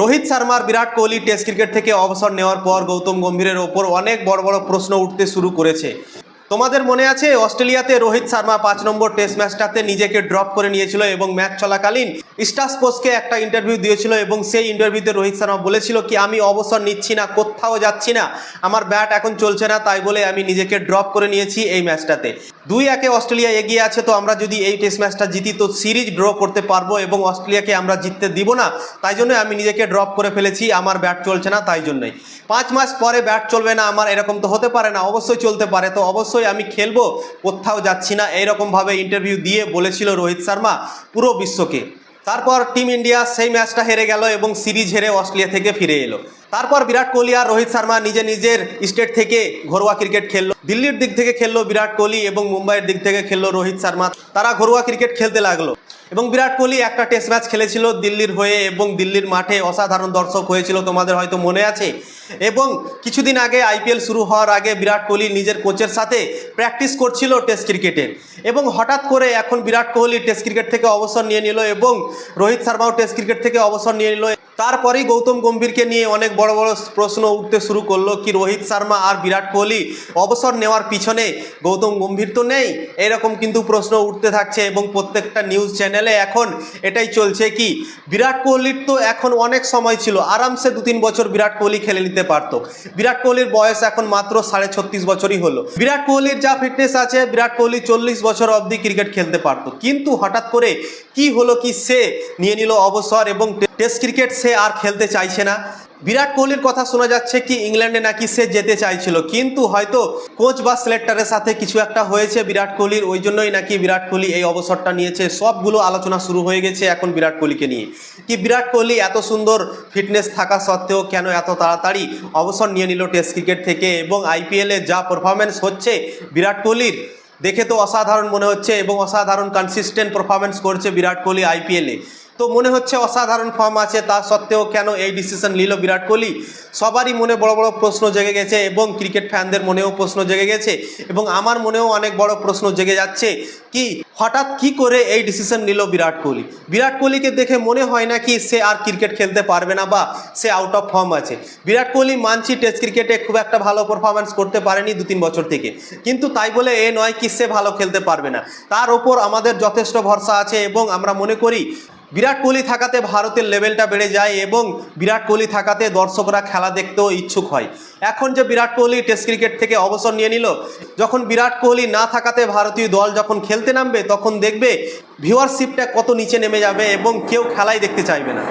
রোহিত শর্মার Virat Kohli test cricket থেকে অবসর নেওয়ার পর গৌতম গম্ভীরের ওপর অনেক বড় বড় প্রশ্ন উঠতে শুরু করেছে। তোমাদের মনে আছে, অস্ট্রেলিয়াতে রোহিত শর্মা পাঁচ নম্বর টেস্ট ম্যাচটাতে নিজেকে ড্রপ করে নিয়েছিল এবং ম্যাচ চলাকালীন স্টার স্পোর্টসকে একটা ইন্টারভিউ দিয়েছিল এবং সেই ইন্টারভিউতে রোহিত শর্মা বলেছিল কি, আমি অবসর নিচ্ছি না, কোথাও যাচ্ছি না, আমার ব্যাট এখন চলছে না, তাই বলে আমি নিজেকে ড্রপ করে নিয়েছি এই ম্যাচটাতে। দুই একে অস্ট্রেলিয়া এগিয়ে আছে, তো আমরা যদি এই টেস্ট ম্যাচটা জিতি, তো সিরিজ ড্র করতে পারব এবং অস্ট্রেলিয়াকে আমরা জিততে দিব না। তাই জন্য আমি নিজেকে ড্রপ করে ফেলেছি, আমার ব্যাট চলছে না তাই জন্যই। পাঁচ মাস পরে ব্যাট চলবে না আমার, এরকম তো হতে পারে না, অবশ্যই চলতে পারে। তো অবশ্যই আমি খেলব, কোথাও যাচ্ছি না, এইরকমভাবে ইন্টারভিউ দিয়ে বলেছিল রোহিত শর্মা পুরো বিশ্বকে। তারপর টিম ইন্ডিয়া সেই ম্যাচটা হেরে গেল এবং সিরিজ হেরে অস্ট্রেলিয়া থেকে ফিরে এলো। তারপর বিরাট কোহলি আর রোহিত শর্মা নিজে নিজের স্টেট থেকে ঘরোয়া ক্রিকেট খেললো। দিল্লির দিক থেকে খেললো বিরাট কোহলি এবং মুম্বাইয়ের দিক থেকে খেললো রোহিত শর্মা। তারা ঘরোয়া ক্রিকেট খেলতে লাগল। এবং বিরাট কোহলি একটা টেস্ট ম্যাচ খেলেছিল দিল্লির হয়ে এবং দিল্লির মাঠে অসাধারণ দর্শক হয়েছিল তোমাদের হয়তো মনে আছে। এবং কিছুদিন আগে আইপিএল শুরু হওয়ার আগে বিরাট কোহলি নিজের কোচের সাথে প্র্যাকটিস করছিল টেস্ট ক্রিকেটের এবং হঠাৎ করে এখন বিরাট কোহলি টেস্ট ক্রিকেট থেকে অবসর নিয়ে নিল এবং রোহিত শর্মাও টেস্ট ক্রিকেট থেকে অবসর নিয়ে নিল। তারপরেই গৌতম গম্ভীরকে নিয়ে অনেক বড় বড় বড় প্রশ্ন উঠতে শুরু করল, কি রোহিত শর্মা আর বিরাট কোহলি অবসর নেওয়ার পিছনে গৌতম গম্ভীর তো নেই? এরকম কিন্তু প্রশ্ন উঠতে থাকছে এবং প্রত্যেকটা নিউজ চ্যানেলে এখন এটাই চলছে কি, বিরাট কোহলির তো এখন অনেক সময় ছিল, আরামসে দু তিন বছর বিরাট কোহলি খেলে নিতে পারতো। বিরাট কোহলির বয়স এখন মাত্র সাড়ে ছত্রিশ বছরই হলো। বিরাট কোহলির যা ফিটনেস আছে, বিরাট কোহলি চল্লিশ বছর অবধি ক্রিকেট খেলতে পারতো। কিন্তু হঠাৎ করে কি হলো কি সে নিয়ে নিল অবসর এবং টেস্ট ক্রিকেট সে আর খেলতে চাইছে না। বিরাট কোহলির কথা শোনা যাচ্ছে কি ইংল্যান্ডে নাকি সে যেতে চাইছিল। কিন্তু হয়তো কোচ বা সিলেক্টারের সাথে কিছু একটা হয়েছে বিরাট কোহলির, ওই জন্যই নাকি বিরাট কোহলি এই অবসরটা নিয়েছে। সবগুলো আলোচনা শুরু হয়ে গেছে এখন বিরাট কোহলিকে নিয়ে। কি বিরাট কোহলি এত সুন্দর ফিটনেস থাকা সত্ত্বেও কেন এত তাড়াতাড়ি অবসর নিয়ে নিল টেস্ট ক্রিকেট থেকে? এবং আইপিএলে যা পারফরমেন্স হচ্ছে বিরাট কোহলির, দেখে তো অসাধারণ মনে হচ্ছে এবং অসাধারণ কনসিস্টেন্ট পারফরমেন্স করছে বিরাট কোহলি আইপিএলে তো মনে হচ্ছে অসাধারণ ফর্ম আছে, তা সত্ত্বেও কেন এই ডিসিশন নিল বিরাট কোহলি? সবারই মনে বড় বড় প্রশ্ন জেগে গেছে এবং ক্রিকেট ফ্যানদের মনেও প্রশ্ন জেগে গেছে এবং আমার মনেও অনেক বড় প্রশ্ন জেগে যাচ্ছে কি হঠাৎ কি করে এই ডিসিশন নিল বিরাট কোহলি? বিরাট কোহলিকে দেখে মনে হয় না কি সে আর ক্রিকেট খেলতে পারবে না বা সে আউট অফ ফর্ম আছে। বিরাট কোহলি মানছি টেস্ট ক্রিকেটে খুব একটা ভালো পারফরমেন্স করতে পারেনি দু তিন বছর থেকে। কিন্তু তাই বলে এ নয় কি সে ভালো খেলতে পারবে না। তার ওপর আমাদের যথেষ্ট ভরসা আছে এবং আমরা মনে করি বিরাট কোহলি থাকাতে ভারতের লেভেলটা বেড়ে যায় এবং বিরাট কোহলি থাকাতে দর্শকরা খেলা দেখতেও ইচ্ছুক হয়। এখন যে বিরাট কোহলি টেস্ট ক্রিকেট থেকে অবসর নিয়ে নিল, যখন বিরাট কোহলি না থাকাতে ভারতীয় দল যখন খেলতে নামবে, তখন দেখবে ভিউয়ারশিপটা কত নিচে নেমে যাবে এবং কেউ খেলাই দেখতে চাইবে না।